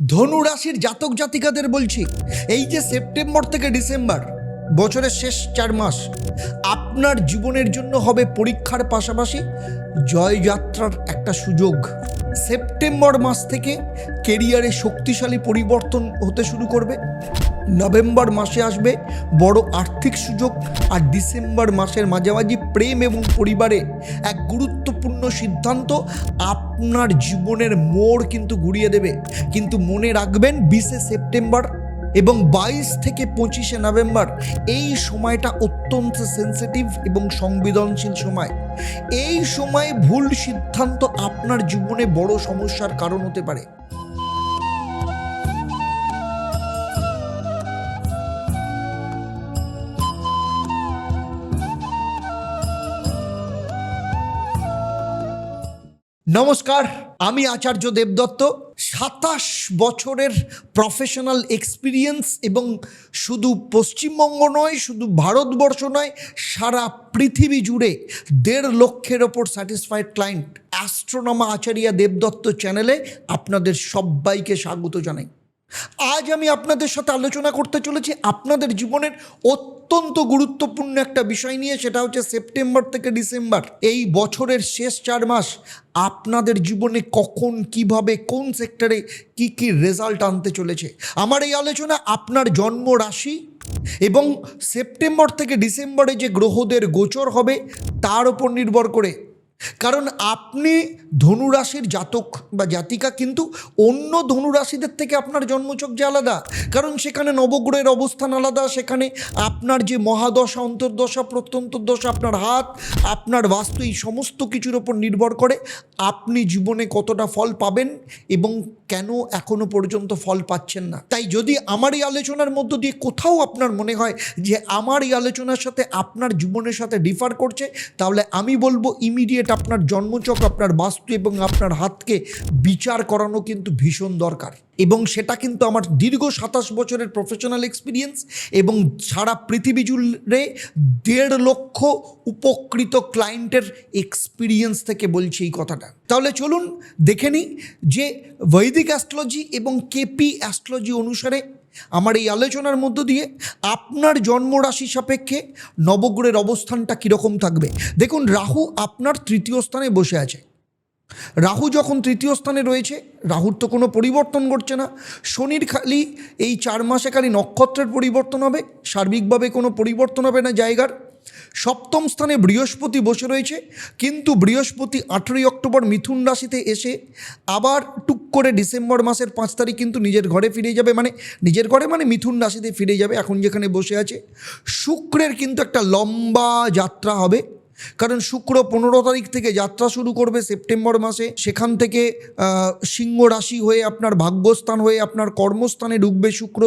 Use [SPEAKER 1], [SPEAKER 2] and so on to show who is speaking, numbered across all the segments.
[SPEAKER 1] ধনু রাশির জাতক জাতিকাদের বলছি, এই যে সেপ্টেম্বর থেকে ডিসেম্বর, বছরের শেষ চার মাস, আপনার জীবনের জন্য হবে পরীক্ষার পাশাপাশি জয়যাত্রার একটা সুযোগ। সেপ্টেম্বর মাস থেকে কেরিয়ারে শক্তিশালী পরিবর্তন হতে শুরু করবে। নভেম্বর মাসে আসবে বড় আর্থিক সুযোগ আর ডিসেম্বর মাসের মাঝামাঝি প্রেম এবং পরিবারে এক গুরুত্বপূর্ণ সিদ্ধান্ত। আপনার জীবনের মোড় কিন্তু ঘুরিয়ে দেবে। কিন্তু মনে রাখবেন, বিশে সেপ্টেম্বর এবং বাইশ থেকে পঁচিশে নভেম্বর এই সময়টা অত্যন্ত সেন্সিটিভ এবং সংবেদনশীল সময়। এই সময়ে ভুল সিদ্ধান্ত আপনার জীবনে বড় সমস্যার কারণ হতে পারে। নমস্কার, আমি আচার্য দেবদত্ত। সাতাশ বছরের প্রফেশনাল এক্সপিরিয়েন্স এবং শুধু পশ্চিমবঙ্গ নয়, শুধু ভারতবর্ষ নয়, সারা পৃথিবী জুড়ে দেড় লক্ষের ওপর satisfied client astronomer Acharya Debdutta চ্যানেলে আপনাদের সবাইকে স্বাগত জানাই। আজ আমি আপনাদের সাথে আলোচনা করতে চলেছি আপনাদের জীবনের অত্যন্ত গুরুত্বপূর্ণ একটা বিষয় নিয়ে, সেটা হচ্ছে সেপ্টেম্বর থেকে ডিসেম্বর। এই বছরের শেষ চার মাস, আপনাদের জীবনে কখন, কীভাবে, কোন সেক্টরে কি কি রেজাল্ট আনতে চলেছে? আমার এই আলোচনা আপনার জন্ম রাশি এবং সেপ্টেম্বর থেকে ডিসেম্বরে যে গ্রহদের গোচর হবে, তার উপর নির্ভর করে কারণ আপনি ধনুরাশির জাতক বা জাতিকা কিন্তু অন্য ধনুরাশিদের থেকে আপনার জন্মচক যে আলাদা। কারণ সেখানে নবগ্রহের অবস্থান আলাদা, সেখানে আপনার যে মহাদশা, অন্তর্দশা প্রত্যন্তর্দশা আপনার হাত, আপনার বাস্তু, এই সমস্ত কিছুর ওপর নির্ভর করে আপনি জীবনে কতটা ফল পাবেন এবং কেন এখনও পর্যন্ত ফল পাচ্ছেন না। তাই যদি আমার এই আলোচনার মধ্য দিয়ে কোথাও আপনার মনে হয় যে আমার এই আলোচনার সাথে আপনার জীবনের সাথে ডিফার করছে, তাহলে আমি বলব ইমিডিয়েট আপনার জন্মচক, আপনার বাস্তু এবং আপনার হাতকে বিচার করানো কিন্তু ভীষণ দরকার। এবং সেটা কিন্তু আমার দীর্ঘ সাতাশ বছরের প্রফেশনাল এক্সপিরিয়েন্স এবং সারা পৃথিবী জুড়ে দেড় লক্ষ উপকৃত ক্লায়েন্টের এক্সপিরিয়েন্স থেকে বলছি এই কথাটা। তাহলে চলুন দেখে নিই যে বৈদিক অ্যাস্ট্রোলজি এবং কেপি অ্যাস্ট্রোলজি অনুসারে আমার এই আলোচনার মধ্য দিয়ে আপনার জন্মরাশি সাপেক্ষে নবগ্রহের অবস্থানটা কীরকম থাকবে? দেখুন, রাহু আপনার তৃতীয় স্থানে বসে আছে। রাহু যখন তৃতীয় স্থানে রয়েছে, রাহুর তো কোনো পরিবর্তন ঘটছে না। শনির খালি এই চার মাসে খালি নক্ষত্রের পরিবর্তন হবে, সার্বিকভাবে কোনো পরিবর্তন হবে না জায়গার। সপ্তম স্থানে বৃহস্পতি বসে রয়েছে, কিন্তু বৃহস্পতি আঠেরোই অক্টোবর মিথুন রাশিতে এসে আবার টুক করে ডিসেম্বর মাসের পাঁচ তারিখ কিন্তু নিজের ঘরে ফিরে যাবে মানে নিজের ঘরে মানে মিথুন রাশিতে ফিরে যাবে, এখন যেখানে বসে আছে। শুক্রের কিন্তু একটা লম্বা যাত্রা হবে কারণ শুক্র পনেরো তারিখ থেকে যাত্রা শুরু করবে সেপ্টেম্বর মাসে। সেখান থেকে সিংহ রাশি হয়ে আপনার ভাগ্যস্থান হয়ে আপনার কর্মস্থানে ঢুকবে শুক্র।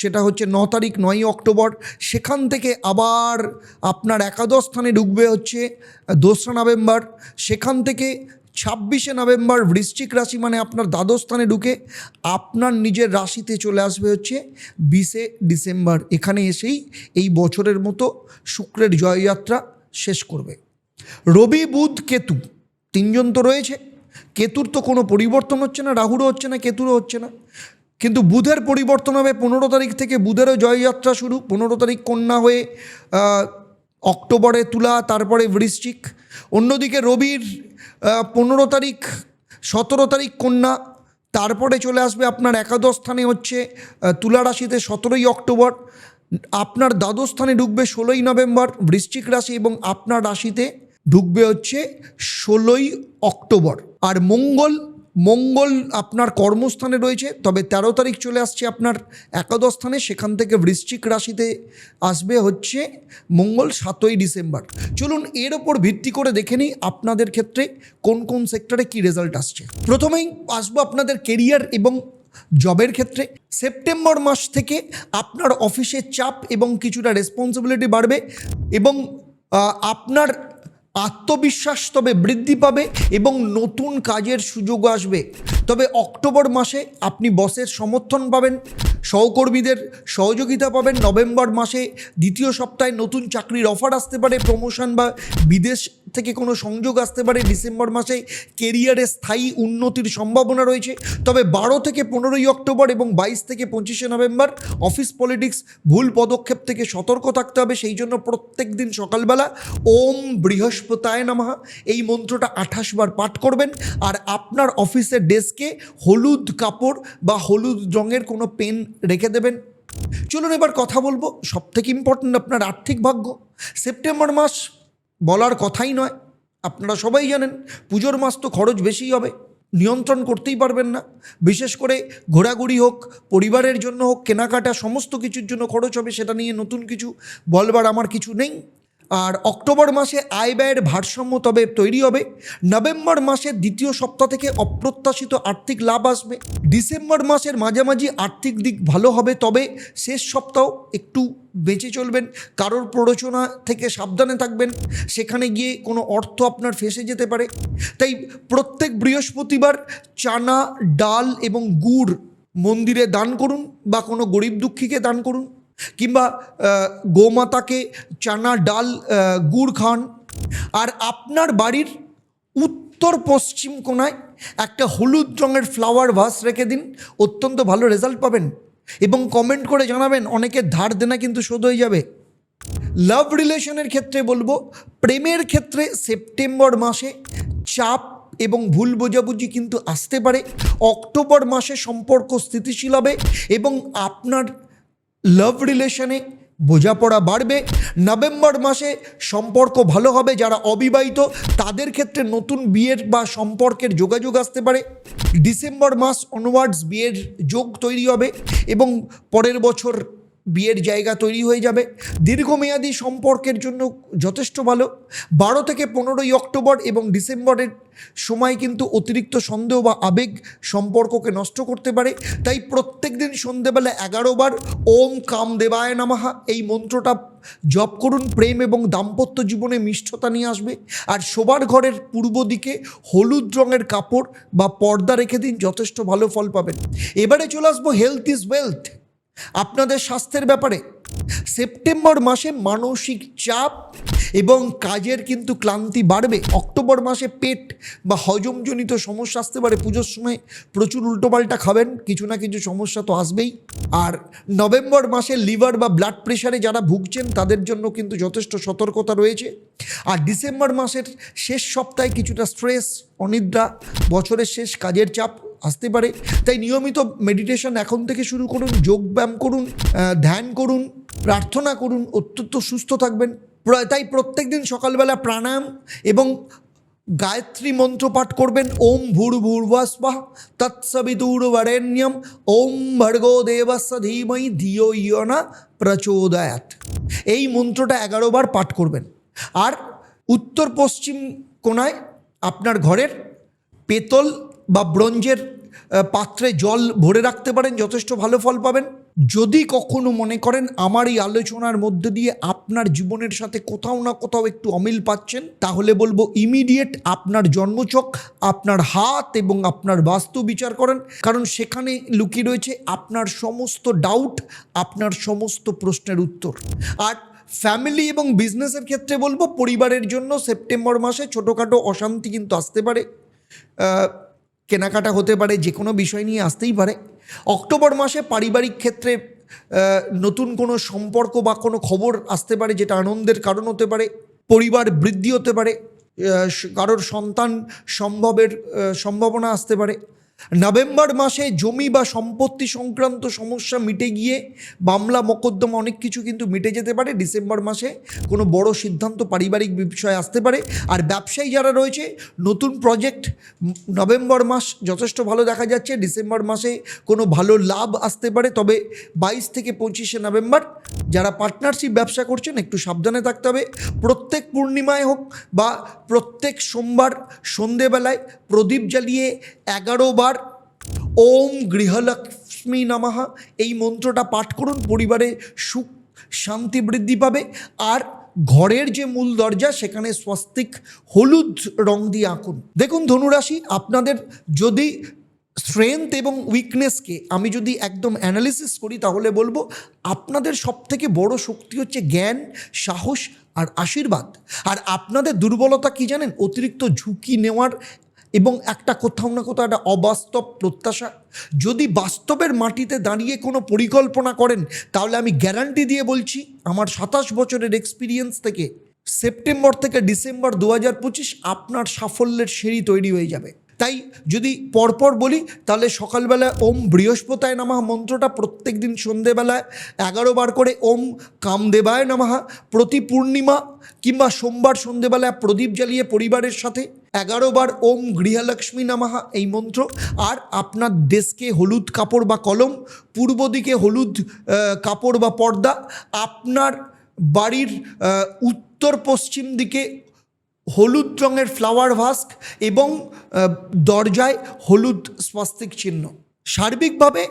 [SPEAKER 1] সেটা হচ্ছে ন তারিখ, নয়ই অক্টোবর। সেখান থেকে আবার আপনার একাদশ স্থানে ঢুকবে হচ্ছে দোসরা নভেম্বর। সেখান থেকে ছাব্বিশে নভেম্বর বৃশ্চিক রাশি মানে আপনার দ্বাদশ স্থানে ঢুকে আপনার নিজের রাশিতে চলে আসবে হচ্ছে বিশে ডিসেম্বর। এখানে এসেই এই বছরের মতো শুক্রের জয়যাত্রা শেষ করবে। রবি, বুধ, কেতু, তিনজন তো রয়েছে। কেতুর তো কোনো পরিবর্তন হচ্ছে না, রাহুরও হচ্ছে না, কেতুরও হচ্ছে না। কিন্তু বুধের পরিবর্তন হবে পনেরো তারিখ থেকে, বুধেরও জয়যাত্রা শুরু, পনেরো তারিখ কন্যা হয়ে অক্টোবরে তুলা, তারপরে বৃশ্চিক। অন্যদিকে রবির পনেরো তারিখ, সতেরো তারিখ কন্যা, তারপরে চলে আসবে আপনার একাদশ স্থানে হচ্ছে তুলা রাশিতে সতেরোই অক্টোবর। আপনার দ্বাদশ স্থানে ঢুকবে ষোলোই নভেম্বর বৃশ্চিক রাশি এবং আপনার রাশিতে ঢুকবে হচ্ছে ষোলোই অক্টোবর। আর মঙ্গল মঙ্গল আপনার কর্মস্থানে রয়েছে, তবে তেরো তারিখ চলে আসছে আপনার একাদশ স্থানে, সেখান থেকে বৃশ্চিক রাশিতে আসবে হচ্ছে মঙ্গল সাতই ডিসেম্বর। চলুন এর ওপর ভিত্তি করে দেখে নিই আপনাদের ক্ষেত্রে কোন কোন সেক্টরে কি রেজাল্ট আসছে। প্রথমেই আসব আপনাদের কেরিয়ার এবং জবের ক্ষেত্রে সেপ্টেম্বর মাস থেকে আপনার অফিসের চাপ এবং কিছুটা রেসপন্সিবিলিটি বাড়বে এবং আপনার আত্মবিশ্বাস তবে বৃদ্ধি পাবে এবং নতুন কাজের সুযোগ আসবে। তবে অক্টোবর মাসে আপনি বসের সমর্থন পাবেন, সহকর্মীদের সহযোগিতা পাবেন। নভেম্বর মাসে দ্বিতীয় সপ্তাহে নতুন চাকরির অফার আসতে পারে প্রমোশন বা বিদেশ থেকে কোনো সংযোগ আসতে পারে ডিসেম্বর মাসে কেরিয়ারে স্থায়ী উন্নতির সম্ভাবনা রয়েছে। তবে বারো থেকে পনেরোই অক্টোবর এবং বাইশ থেকে পঁচিশে নভেম্বর অফিস পলিটিক্স ভুল পদক্ষেপ থেকে সতর্ক থাকতে হবে। সেই জন্য প্রত্যেক দিন সকালবেলা ওম বৃহস্পতায় নামা। এই মন্ত্রটা আঠাশ বার পাঠ করবেন। আর আপনার অফিসের ডেস্কে হলুদ কাপড় বা হলুদ রঙের কোনো পেন রেখে দেবেন। চলুন এবার কথা বলব। সব থেকে ইম্পর্ট্যান্ট আপনার আর্থিক ভাগ্য। সেপ্টেম্বর মাস বলার কথাই নয়। আপনারা সবাই জানেন, পুজোর মাস তো খরচ বেশিই হবে, নিয়ন্ত্রণ করতেই পারবেন না। বিশেষ করে ঘোরাঘুরি হোক, পরিবারের জন্য হোক, কেনাকাটা, সমস্ত কিছুর জন্য খরচ হবে, সেটা নিয়ে নতুন কিছু বলবার আমার কিছু নেই। আর অক্টোবর মাসে আয় ব্যয়ের ভারসাম্য তবে তৈরি হবে। নভেম্বর মাসের দ্বিতীয় সপ্তাহ থেকে অপ্রত্যাশিত আর্থিক লাভ আসবে। ডিসেম্বর মাসের মাঝামাঝি আর্থিক দিক ভালো হবে, তবে শেষ সপ্তাহ একটু বেঁচে চলবেন। কারোর প্ররোচনা থেকে সাবধানে থাকবেন। সেখানে গিয়ে কোনো অর্থ আপনার ফেসে যেতে পারে। তাই প্রত্যেক বৃহস্পতিবার চানা, ডাল এবং গুড় মন্দিরে দান করুন বা কোনো গরিব দুঃখীকে দান করুন। কিংবা গোমাতাকে চানা ডাল গুড় খান। আর আপনার বাড়ির উত্তর পশ্চিম কোণায় একটা হলুদ রঙের ফ্লাওয়ার ভাস রেখে দিন, অত্যন্ত ভালো রেজাল্ট পাবেন। এবং কমেন্ট করে জানাবেন অনেকের ধার দেনা কিন্তু শোধ হয়ে যাবে। লাভ রিলেশনের ক্ষেত্রে বলব, প্রেমের ক্ষেত্রে সেপ্টেম্বর মাসে চাপ এবং ভুল বোঝাবুঝি কিন্তু আসতে পারে। অক্টোবর মাসে সম্পর্ক স্থিতিশীল হবে এবং আপনার লাভ রিলেশনে বোঝাপড়া বাড়বে। নভেম্বর মাসে সম্পর্ক ভালো হবে। যারা অবিবাহিত, তাদের ক্ষেত্রে নতুন বিয়ের বা সম্পর্কের যোগাযোগ আসতে পারে। ডিসেম্বর মাস অনওয়ার্ডস বিয়ের যোগ তৈরি হবে এবং পরের বছর বিয়ের জায়গা তৈরি হয়ে যাবে। দীর্ঘমেয়াদী সম্পর্কের জন্য যথেষ্ট ভালো। বারো থেকে পনেরোই অক্টোবর এবং ডিসেম্বরের সময় কিন্তু অতিরিক্ত সন্দেহ বা আবেগ সম্পর্ককে নষ্ট করতে পারে। তাই প্রত্যেক দিন সন্ধেবেলা এগারো বার ওম কাম দেবায় নামাহা এই মন্ত্রটা জপ করুন। প্রেম এবং দাম্পত্য জীবনে মিষ্টতা নিয়ে আসবে। আর শোবার ঘরের পূর্ব দিকে হলুদ রঙের কাপড় বা পর্দা রেখে দিন। যথেষ্ট ভালো ফল পাবেন। এবারে চলে আসব হেলথ ইজ ওয়েলথ আপনাদের স্বাস্থ্যের ব্যাপারে, সেপ্টেম্বর মাসে মানসিক চাপ এবং কাজের কিন্তু ক্লান্তি বাড়বে। অক্টোবর মাসে পেট বা হজমজনিত সমস্যা আসতে পারে। পুজোর সময় প্রচুর উল্টোপাল্টা খাবেন, কিছু না কিছু সমস্যা তো আসবেই। আর নভেম্বর মাসে লিভার বা ব্লাড প্রেশারে যারা ভুগছেন, তাদের জন্য কিন্তু যথেষ্ট সতর্কতা রয়েছে। আর ডিসেম্বর মাসের শেষ সপ্তাহে কিছুটা স্ট্রেস, অনিদ্রা, বছরের শেষ কাজের চাপ আসতে পারে। তাই নিয়মিত মেডিটেশন এখন থেকে শুরু করুন যোগব্যায়াম করুন ধ্যান করুন, প্রার্থনা করুন, অত্যন্ত সুস্থ থাকবেন। তাই প্রত্যেক দিন সকালবেলা প্রাণায়াম এবং গায়ত্রী মন্ত্র পাঠ করবেন। ওম ভূর ভূর্বাস্বাহ তৎসবিতুর বরেণ্যম ওম ভর্গো দেবস্য ধীমহি ধিও ইয়না প্রচোদয়াত এই মন্ত্রটা এগারো বার পাঠ করবেন। আর উত্তর পশ্চিম কোনায় আপনার ঘরের পেতল বা ব্রোঞ্জের পাত্রে জল ভরে রাখতে পারেন, যথেষ্ট ভালো ফল পাবেন। যদি কখনো মনে করেন আমার এই আলোচনার মধ্যে দিয়ে আপনার জীবনের সাথে কোথাও না কোথাও একটু অমিল পাচ্ছেন, তাহলে বলব ইমিডিয়েট আপনার জন্মচক, আপনার হাত এবং আপনার বাস্তু বিচার করেন। কারণ সেখানে লুকিয়ে রয়েছে আপনার সমস্ত ডাউট আপনার সমস্ত প্রশ্নের উত্তর। আর ফ্যামিলি এবং বিজনেসের ক্ষেত্রে বলব, পরিবারের জন্য সেপ্টেম্বর মাসে ছোটোখাটো অশান্তি কিন্তু আসতে পারে। কেনাকাটা হতে পারে, যে কোনো বিষয় নিয়ে আসতেই পারে। অক্টোবর মাসে পারিবারিক ক্ষেত্রে নতুন কোনো সম্পর্ক বা কোনো খবর আসতে পারে, যেটা আনন্দের কারণ হতে পারে, পরিবার বৃদ্ধি হতে পারে কারোর সন্তান সম্ভবের সম্ভাবনা আসতে পারে। নভেম্বর মাসে জমি বা সম্পত্তি সংক্রান্ত সমস্যা মিটে গিয়ে মামলা, মকদ্দমা অনেক কিছু কিন্তু মিটে যেতে পারে। ডিসেম্বর মাসে কোনো বড় সিদ্ধান্ত পারিবারিক বিষয় আসতে পারে। আর ব্যবসায়ী যারা রয়েছে, নতুন প্রজেক্ট নভেম্বর মাস যথেষ্ট ভালো দেখা যাচ্ছে। ডিসেম্বর মাসে কোনো ভালো লাভ আসতে পারে। তবে বাইশ থেকে পঁচিশে নভেম্বর যারা পার্টনারশিপ ব্যবসা করছেন, একটু সাবধানে থাকতে হবে। প্রত্যেক পূর্ণিমায় হোক বা প্রত্যেক সোমবার সন্ধেবেলায় প্রদীপ জ্বালিয়ে এগারো বার, ওম গৃহলক্ষ্মী নামাহা এই মন্ত্রটা পাঠ করুন, পরিবারে সুখ, শান্তি বৃদ্ধি পাবে। আর ঘরের যে মূল দরজা, সেখানে স্বস্তিক হলুদ রং দিয়ে আঁকুন। দেখুন ধনুরাশি, আপনাদের যদি স্ট্রেংথ এবং উইকনেসকে আমি যদি একদম অ্যানালিসিস করি, তাহলে বলব, আপনাদের সব থেকে বড় শক্তি হচ্ছে জ্ঞান, সাহস আর আশীর্বাদ। আর আপনাদের দুর্বলতা কি জানেন? অতিরিক্ত ঝুঁকি নেওয়ার এবং একটা কোথাও না কোথাও একটা অবাস্তব প্রত্যাশা। যদি বাস্তবের মাটিতে দাঁড়িয়ে কোনো পরিকল্পনা করেন, তাহলে আমি গ্যারান্টি দিয়ে বলছি, আমার সাতাশ বছরের এক্সপিরিয়েন্স থেকে, সেপ্টেম্বর থেকে ডিসেম্বর দু হাজার পঁচিশ আপনার সাফল্যের সিঁড়ি তৈরি হয়ে যাবে। তাই যদি পরপর বলি, তাহলে সকালবেলায় ওম বৃহস্পতায় নামাহ মন্ত্রটা প্রত্যেক দিন সন্ধেবেলায় এগারো বার করে ওম কামদেবায় নামাহা প্রতি পূর্ণিমা কিংবা সোমবার সন্ধেবেলায় প্রদীপ জ্বালিয়ে পরিবারের সাথে এগারো বার ওম গৃহলক্ষ্মী নামাহা এই মন্ত্র। আর আপনার ডেস্কে হলুদ কাপড় বা কলম, পূর্ব দিকে হলুদ কাপড় বা পর্দা, আপনার বাড়ির উত্তর পশ্চিম দিকে হলুদ রঙের ফ্লাওয়ার ভাস্ক এবং দরজায় হলুদ স্বাস্তিক চিহ্ন। সার্বিকভাবে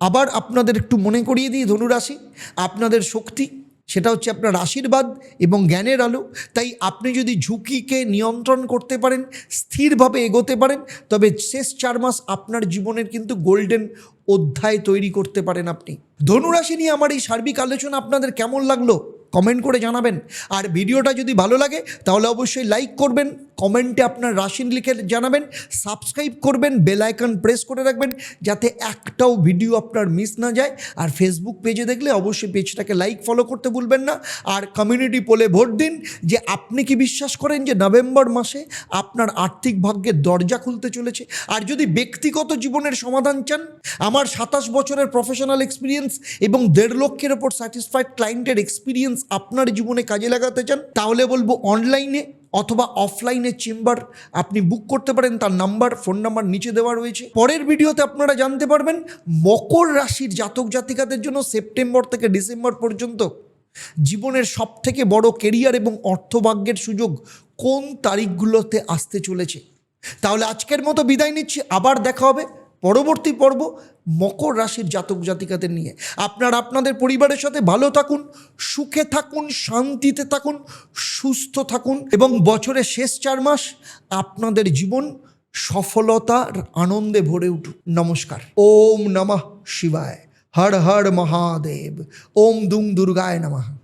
[SPEAKER 1] আবার আপনাদের একটু মনে করিয়ে দিই ধনুরাশি। আপনাদের শক্তি, সেটা হচ্ছে আপনার আশীর্বাদ এবং জ্ঞানের আলো। তাই আপনি যদি ঝুঁকিকে নিয়ন্ত্রণ করতে পারেন, স্থিরভাবে এগোতে পারেন, তবে শেষ চার মাস আপনার জীবনের কিন্তু গোল্ডেন অধ্যায় তৈরি করতে পারেন আপনি। ধনুরাশি নিয়ে আমার এই সার্বিক আলোচনা আপনাদের কেমন লাগল? কমেন্ট করে জানাবেন। আর ভিডিওটা যদি ভালো লাগে, তাহলে অবশ্যই লাইক করবেন কমেন্টে আপনার রাশি লিখে জানাবেন সাবস্ক্রাইব করবেন বেল আইকন প্রেস করে রাখবেন, যাতে একটাও ভিডিও আপনার মিস না যায়। আর ফেসবুক পেজে দেখলে অবশ্যই পেজটাকে লাইক ফলো করতে ভুলবেন না। আর কমিউনিটি পোলে ভোট দিন, যে আপনি কি বিশ্বাস করেন যে নভেম্বর মাসে আপনার আর্থিক ভাগ্যের দরজা খুলতে চলেছে? আর যদি ব্যক্তিগত জীবনের সমাধান চান, আমার সাতাশ বছরের প্রফেশনাল এক্সপিরিয়েন্স এবং দেড় লক্ষের ওপর স্যাটিসফাইড ক্লায়েন্টের এক্সপিরিয়েন্স আপনার জীবনে কাজে লাগাতে চান, তাহলে বলব অনলাইনে অথবা অফলাইনে চেম্বার আপনি বুক করতে পারেন, তার নাম্বার ফোন নাম্বার নিচে দেওয়া রয়েছে। পরের ভিডিওতে আপনারা জানতে পারবেন, মকর রাশির জাতক জাতিকাদের জন্য সেপ্টেম্বর থেকে ডিসেম্বর পর্যন্ত জীবনের সব থেকে বড় কেরিয়ার এবং অর্থভাগ্যের সুযোগ কোন তারিখগুলোতে আসতে চলেছে। তাহলে আজকের মতো বিদায় নিচ্ছি, আবার দেখা হবে। পরবর্তী পর্ব মকর রাশির জাতক জাতিকাদের নিয়ে। আপনার আপনাদের পরিবারের সাথে ভালো থাকুন, সুখে থাকুন, শান্তিতে থাকুন, সুস্থ থাকুন এবং বছরের শেষ চার মাস আপনাদের জীবন সফলতার আনন্দে ভরে উঠুক। নমস্কার। ওম নমঃ শিবায়। হর হর মহাদেব। ওম দুং দুর্গায় নমঃ।